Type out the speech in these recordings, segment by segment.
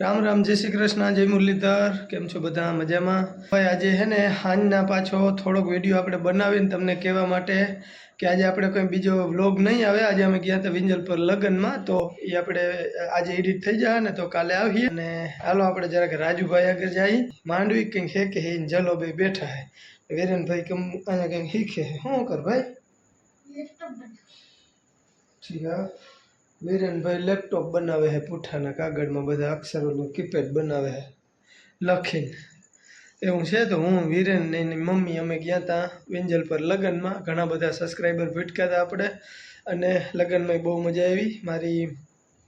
રામ રામ જય શ્રી કૃષ્ણ જય મુરલીધર કેમ છો બધા? મજામાં? ભાઈ આજે હે ને હાંજના પાછો થોડોક વીડિયો આપણે બનાવીને તમને કહેવા માટે કે આજે આપણે કોઈ બીજો વ્લોગ નહીં આવે. આજે અમે ગયા હતા વિંજલ પર લગ્નમાં તો એ આપણે આજે એડિટ થઈ જાય ને તો કાલે આવીએ. અને હાલો આપણે જરાક રાજુભાઈ આગળ જઈએ. માંડવી કંઈક હે કે હે જલો ભાઈ બેઠા હે. વિરેનભાઈ કેમ અહીંયા કંઈક શીખે શું કર ભાઈ? ઠીક હા. વિરેનભાઈ લેપટોપ બનાવે છે પૂઠાના કાગળમાં બધા અક્ષરોનું કીપેડ બનાવે છે, લખીને. એવું છે તો હું, વિરેન એની મમ્મી અમે ગયા હતા વેન્જલ પર લગ્નમાં. ઘણા બધા સબસ્ક્રાઈબર ભીટકા હતા આપણે. અને લગ્નમાં બહુ મજા આવી. મારી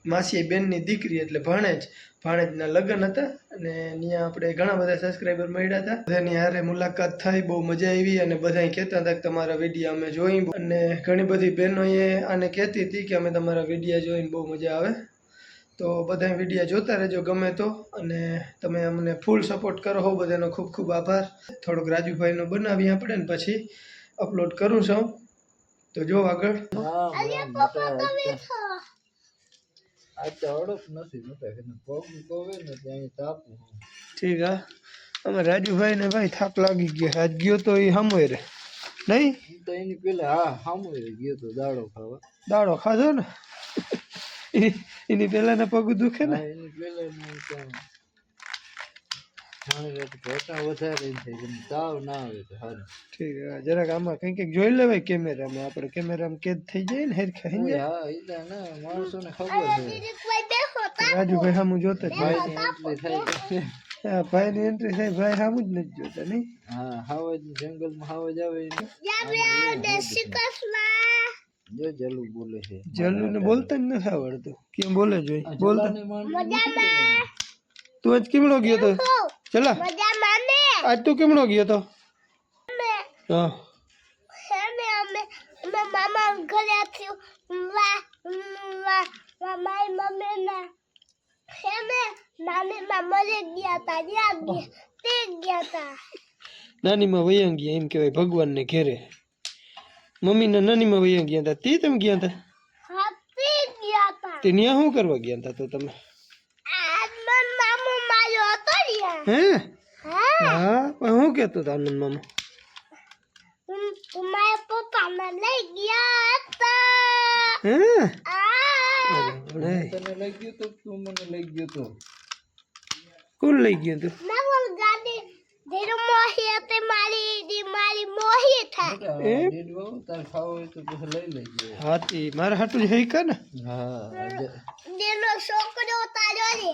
માસી બેનની દીકરી એટલે ભાણેજ. ભાણેજના લગ્ન હતા અને ત્યાં આપણે ઘણા બધા સબસ્ક્રાઈબર મળ્યા હતા. બધાની હારે મુલાકાત થઈ બહુ મજા આવી અને બધા કહેતા હતા કે તમારા વીડિયો અમે જોઈ. અને ઘણી બધી બહેનોએ આને કહેતી હતી કે અમે તમારા વીડિયો જોઈને બહુ મજા આવે. તો બધા વીડિયો જોતા રહેજો ગમે તો. અને તમે અમને ફૂલ સપોર્ટ કરો હો બધાનો ખૂબ ખૂબ આભાર. થોડોક રાજુભાઈનો બનાવી આપણે ને પછી અપલોડ કરું છું. તો જો આગળ. તો હડક નથી પગ કોવે ને ત્યાં તાપું ઠીક હા અમે રાજુભાઈ ને ભાઈ થાક લાગી ગયો આજ ગયો તો એ હમોય રે નહીં તો એની પેલા હા સામો ગયો તો દાડો ખાવા દાડો ખાધો ને એની પેલા ને પગ દુખે ને એની પેલા જરાક આમાં કંઈક કંઈક જોઈ લેવાય કેમેરામાં. આપણે કેમેરામાં કેદ થઈ જાય ને હેરખા હઈ જાય હા એ તો ના ખબર છે. રાજુભાઈ સામું જોતા જ ભાઈ ભાઈની એન્ટ્રી થાય ભાઈ સામું જ નથી જોતા નહીં? હા હાવજ જંગલમાં હાવજ આવે જલું બોલે છે. જલ્લુને બોલતા જ નથી આવડતું. કેમ બોલે જોઈ? બોલતા. તું આજ કેમડો ગયો તો? ચલા. આજ તું કેમણો ગયો તો? હા. મામા ઘરેથી મારી મમ્મી ના હેમે નાની માં મરી ગયા તા ગયા તે ગયા તા. નાનીમાં વૈયા ગયા એમ કહેવાય ભગવાનને ઘેરે. મમ્મીના નાનીમાં વૈયા ગયા હતા તે તમે ગયા તે? ગયા તા. તે ત્યાં શું કરવા ગયા તા તો તમે આજ મન મામુ માર્યો હતો રિયા હે? હા. હા પણ કહેતો હતો આનંદ મામા? મારા પપ્પા લઈ ગયા હતા. હે? તને લઈ ગયો તો તું મને લઈ ગયો તો. કોણ લઈ ગયું તું? નવલ ગાડી ધીરુ મોહી હતી મારી દી મારી મોહી થાય એ? ડેડ તાર ખાવો હોય તો પછી લઈ લેજો. હાથી મારા હાટું હઈ કા ને? હા દેનો છોકરો તારો રે.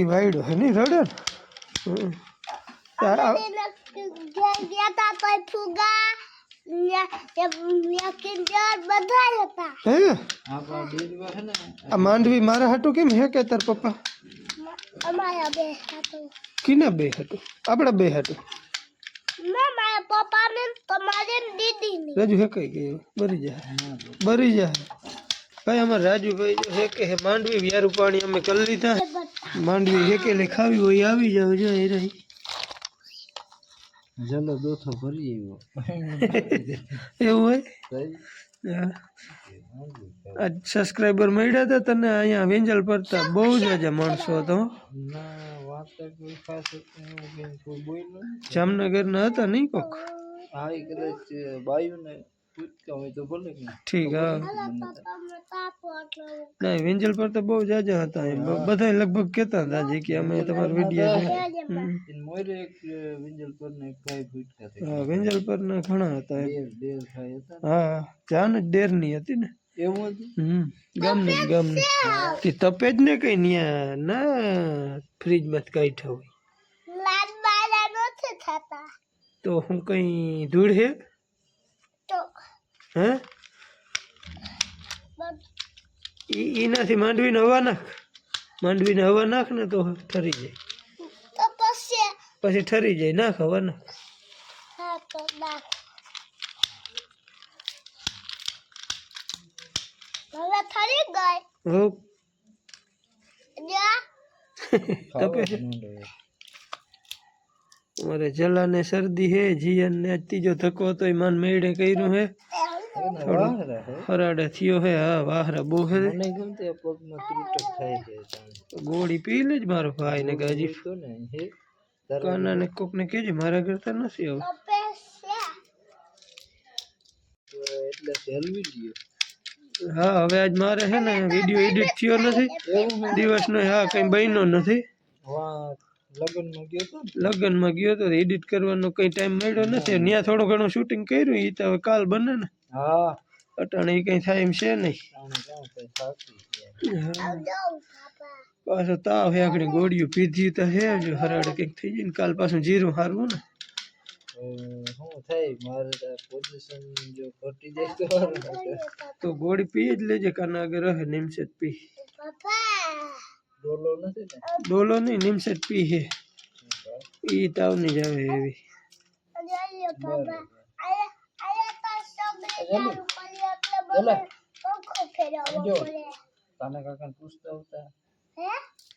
એ વાયડો હે નહીં રડે ને? માંડવી મારા હાટું કેમ હે કે તાર પપ્પા? કિના બે હાટું? આપણા બે હાટું? મેં મારા પપ્પા ને તમારે દીદી ની રાજુ હે કઈ ગયું બરી જાય બરી જાય ભાઈ અમારે રાજુભાઈ જો હે કે હે માંડવી વ્યારું પાણી અમે કરી લીધા માંડવી હેકેલે ખાવી હોય એ આવી જાવ જો એ રહી જલો દોથો ભરી આવ્યો એવું હોય સહી હા. આ સબસ્ક્રાઈબર મળ્યા હતા તને અહીંયા વેંજલ પરતા બહુ જ આજે માણસો હતો હો. ના વાત તો કોઈ ખાસ હતું એવું કંઈ કોઈ બોલ્યું નહીં. જામનગરના હતા નહીં કોક હા એ કદાચ બાયું ને ઠીક હા. ના વેંજલ પર તો બહુ જાજા હતા એમ. બધા લગભગ કહેતા હતા જે કે અમે તમારો વીડિયો મોરે વિંજલ પર ને હા ઘણા હતા હા જાન જ ડેરની હતી ને. એવું હતું? હમ ગામની ગામની. તે તપે જ ને કઈ ન્યા ના ફ્રીજમાં કઈ થતા. તો હું કઈ ધૂળ હે? હે? બસ એનાથી માંડવીને હવા નાખ. માંડવીને હવા નાખ ને તો ઠરી જાય. પછી? પછી ઠરી જાય. નાખ હવા નાખ. હા તો નાખ. હવે થરી ગઈ? હો. તપે છે અમારે જલાને શરદી હે જીયન ને ત્રીજો ધક્કો તો એ માન મેળે કર્યું હે. હરાડે થયો હે હા વાહરે બહુ હે. મને ગમતે પગમાં ત્રુટક થાય છે. ગોળી પી લે જ મારો ભાઈ ને ગાજી તો ને હે. કાના ને કોક ને કેજે મારા કરતા નથી હવે એટલે સેલવી લ્યો હા હવે આજ મારે છે ને વીડિયો એડિટ થયો નથી. દિવસ નો દિવસનો હા કઈ બન્યો નથી. લગ્નમાં ગયો તો લગ્નમાં ગયો તો એડિટ કરવાનો કઈ ટાઈમ મળ્યો નથી. ત્યાં થોડું ઘણું શૂટિંગ કર્યું એ તો હવે કાલ બને ને. હા અટાણે કઈ થાય એમ છે નહીં. પાછો તાવ હે આખડી ગોળીઓ પીધી તો હે જો હરાડે કંઈક થઈ જાય ને કાલ પાછું જીરું હારવું ને. શું થાય? મારે પોઝિશન જો ઘટી જાય તો તો ગોળી પી જ લેજે કાના આગળ રહે નિમસેટ પી. ડોલો નથી ને? ડોલો નહીં નિમસેટ પી હે. ઈ તાવ નહીં જ આવે એવી. તો સગડે ચાલુ કરી એટલે બધું પંખો ફેરવવો જો. પડે કાના કાકાને પૂછતા હતા હે?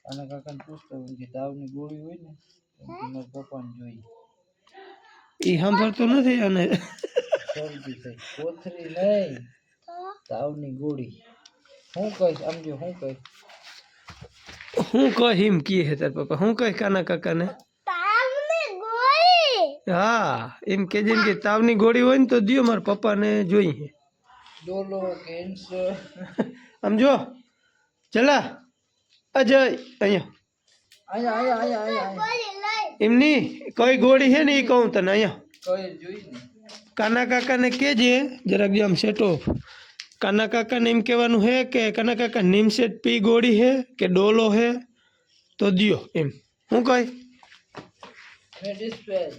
કાના કાકાને પૂછતા હોય કે તાવની ગોળી હોય ને તો મારા પપ્પાને જોઈએ ઈ સાંભળતો નથી અને શરદી થઈ. કોથરી નહીં તો? તાવની ગોળી. હું કહીશ આમ જો હું કહીશ. હું કહ એમ કી હે તાર પપ્પા. હું કહ કાના કાકાને? તાવની ગોળી હા એમ કે જેમ કે તાવની ગોળી હોય ને તો દિયો મારા પપ્પાને જોઈએ ડોલો કેન્સર આમ જો ચલા અજય અહીંયા. અહીંયા અહીંયા અહીંયા એમની કઈ ગોળી છે ને એ કહું તને અહીંયા. કાના કાકાને કહેજે જરાક જેમ આમ ઓફ કાના કાકાને એમ કહેવાનું છે કે કાના કાકા નીમસેટ પી ગોળી છે કે ડોલો છે તો દિયો એમ. હું કહી મેડિસ્પેલ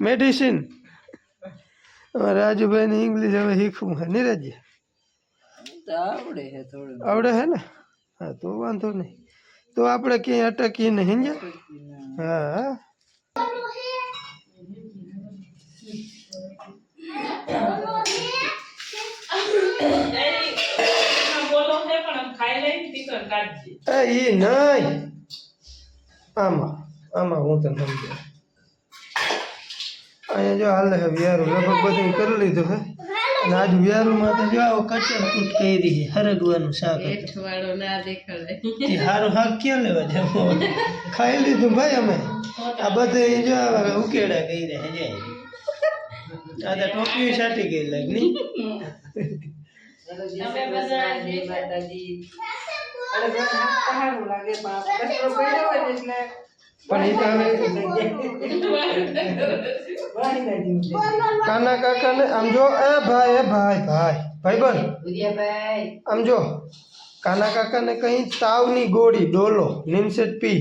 મેડિસિન રાજુભાઈને ઇંગ્લિશ હવે શીખવું હે નીરજ તો આવડે છે થોડું આવડે હે ને હા તો વાંધો નહીં તો આપણે ક્યાંય અટકીએ નહીં ને હા એ ઈ નહીં આમાં આમાં હું તને સમજાવું? અહીંયા જો હાલે હે વિયારું. લગભગ બધું કરી લીધું હે. અને આજ વ્યારુમાં તો જો આવો કચર કૂટ કરી છે હરગવાનું શાક સારું હારું શાક ક્યાં લેવા જવું ખાઈ લીધું ભાઈ અમે. આ બધે જો આવા ઉકેડા ગઈ રહે જાય. આ તો ટોપી સાટી ગઈ લાગની પણ એ કાના કાકાને આમ જો એ ભાઈ એ ભાઈ ભાઈ ભાઈ બન આમ જો કાના કાકાને કઈ તાવની ગોળી ડોલો નિમસેટ પી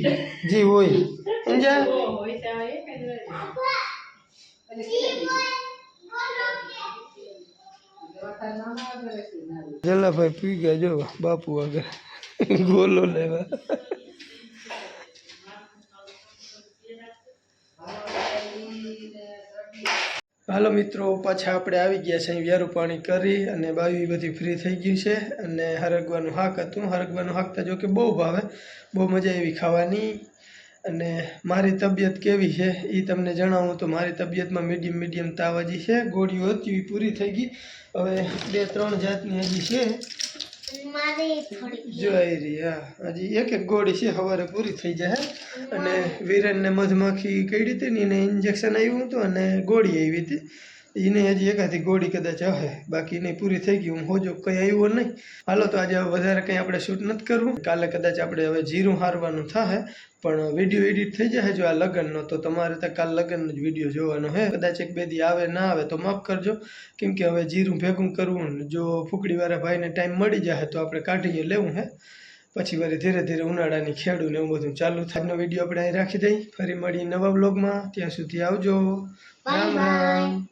જી હોય. સમજ્યા? ભાઈ પી ગયા જો બાપુ આગળ. ગોલો લેવા. હાલો મિત્રો, પાછા આપણે આવી ગયા છે વ્યારું પાણી કરી અને બાવી બધી ફ્રી થઈ ગયું છે અને હરગવાનું હાક હતું. હરગવાનું હાકતા જો કે બહુ ભાવે, બહુ મજા આવી ખાવાની. અને મારી તબિયત કેવી છે એ તમને જણાવું. તો મારી તબિયતમાં મીડિયમ મીડિયમ તાવાજી છે, ગોળીઓ હતી એ પૂરી થઈ ગઈ. હવે બે ત્રણ જાતની હજી છે. જોઈ રહી હા. હજી એક એક ગોળી છે સવારે પૂરી થઈ જાય અને વિરેનને મધમાખી કઈ હતી ને એને ઇન્જેક્શન આવ્યું હતું અને ગોળી આવી હતી. એને હજી એકાદી ગોળી કદાચ હશે બાકી નહીં પૂરી થઈ ગઈ હું હોજો કંઈ આવ્યું નહીં. હાલો તો આજે વધારે કંઈ આપણે શૂટ નથી કરવું. કાલે કદાચ આપણે હવે જીરું હારવાનું થાય પણ વીડિયો એડિટ થઈ જાય જો આ લગ્નનો તો તમારે તો કાલ લગ્નનો જ વીડિયો જોવાનો હે. કદાચ એક બે દી આવે ના આવે તો માફ કરજો. કેમ કે હવે જીરું ભેગું કરવું ને જો ફૂકડીવાળા ભાઈને ટાઈમ મળી જાય તો આપણે કાઢીએ લેવું હે. પછી વળી ધીરે ધીરે ઉનાળાની ખેડું ને એવું બધું ચાલુ થાય. આજનો વીડિયો આપણે અહીં રાખી દઈ. ફરી મળી નવા બ્લોગમાં ત્યાં સુધી આવજો. રામ રામ.